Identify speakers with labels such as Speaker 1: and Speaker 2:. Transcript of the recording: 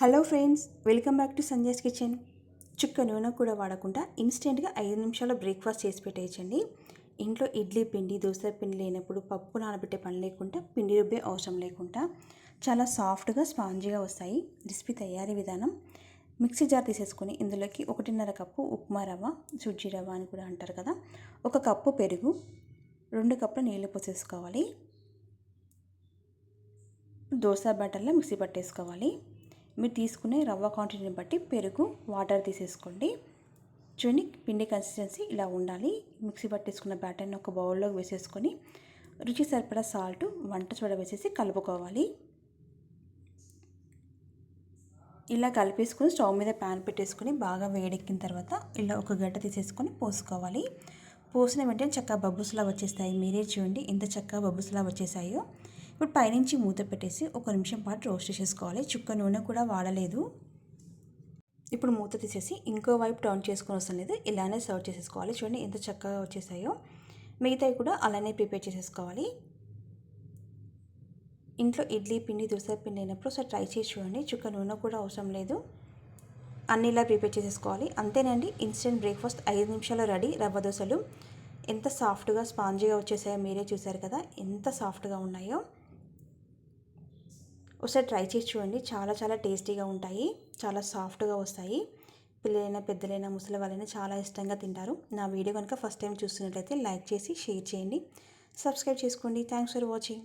Speaker 1: Hello friends welcome back to Sanjay's kitchen. చుక్క నూనె కూడా వాడకుండా ఇన్స్టెంట్గా ఐదు నిమిషాలు బ్రేక్ఫాస్ట్ చేసి పెట్టేయచ్చండి. ఇంట్లో ఇడ్లీ పిండి దోశ పిండి లేనప్పుడు పప్పు నానబెట్టే పని లేకుండా పిండి రుబ్బే అవసరం లేకుండా చాలా సాఫ్ట్గా స్పాంజీగా వస్తాయి. రెసిపీ తయారీ విధానం మిక్సీ జార్ తీసేసుకొని ఇందులోకి ఒకటిన్నర కప్పు ఉప్మా రవ్వ సుజ్జి రవ్వ అని కూడా అంటారు కదా. ఒక కప్పు పెరుగు రెండు కప్పుల నీళ్ళు పోసేసుకోవాలి. దోశ బ్యాటర్లో మిక్సీ పట్టేసుకోవాలి. మీరు తీసుకునే రవ్వ క్వాంటిటీని బట్టి పెరుగు వాటర్ తీసేసుకోండి. చూడండి పిండి కన్సిస్టెన్సీ ఇలా ఉండాలి. మిక్సీ పట్టేసుకున్న బ్యాటర్ని ఒక బౌల్లోకి వేసేసుకొని రుచి సరిపడా సాల్ట్ వంట చూడ వేసేసి కలుపుకోవాలి. ఇలా కలిపేసుకొని స్టవ్ మీద ప్యాన్ పెట్టేసుకొని బాగా వేడెక్కిన తర్వాత ఇలా ఒక గడ్డ తీసేసుకొని పోసుకోవాలి. పోసిన వెంటనే చక్కగా బబ్బుస్లా వచ్చేస్తాయి. మీరే చూడండి ఎంత చక్కగా బబ్బుస్లా వచ్చేసాయో. ఇప్పుడు పైనుంచి మూత పెట్టేసి ఒక నిమిషం పాటు రోస్ట్ చేసుకోవాలి చుక్క నూనె కూడా వాడలేదు. ఇప్పుడు మూత తీసేసి ఇంకో వైపు టర్న్ చేసుకొని వస్తుంది లేదు. ఇలానే సర్వ్ చేసేసుకోవాలి. చూడండి ఎంత చక్కగా వచ్చేసాయో. మిగతాయి కూడా అలానే ప్రిపేర్ చేసేసుకోవాలి. ఇంట్లో ఇడ్లీ పిండి దోశ పిండి అయినప్పుడు ఒకసారి ట్రై చేసి చూడండి. చుక్క నూనె కూడా అవసరం లేదు. అన్ని ఇలా ప్రిపేర్ చేసేసుకోవాలి. అంతేనండి ఇన్స్టెంట్ బ్రేక్ఫాస్ట్ ఐదు నిమిషాలు రెడీ. రవ్వ దోశలు. ఎంత సాఫ్ట్గా స్పాంజీగా వచ్చేసాయో మీరే చూసారు కదా. ఎంత సాఫ్ట్గా ఉన్నాయో. ఒకసారి ట్రై చేసి చూడండి. చాలా చాలా టేస్టీగా ఉంటాయి. చాలా సాఫ్ట్గా వస్తాయి. పిల్లలైనా పెద్దలైనా ముసలి వాళ్ళైనా చాలా ఇష్టంగా తింటారు. నా వీడియో కనుక ఫస్ట్ టైం చూస్తున్నట్లయితే లైక్ చేసి షేర్ చేయండి. సబ్స్క్రైబ్ చేసుకోండి. Thanks for watching.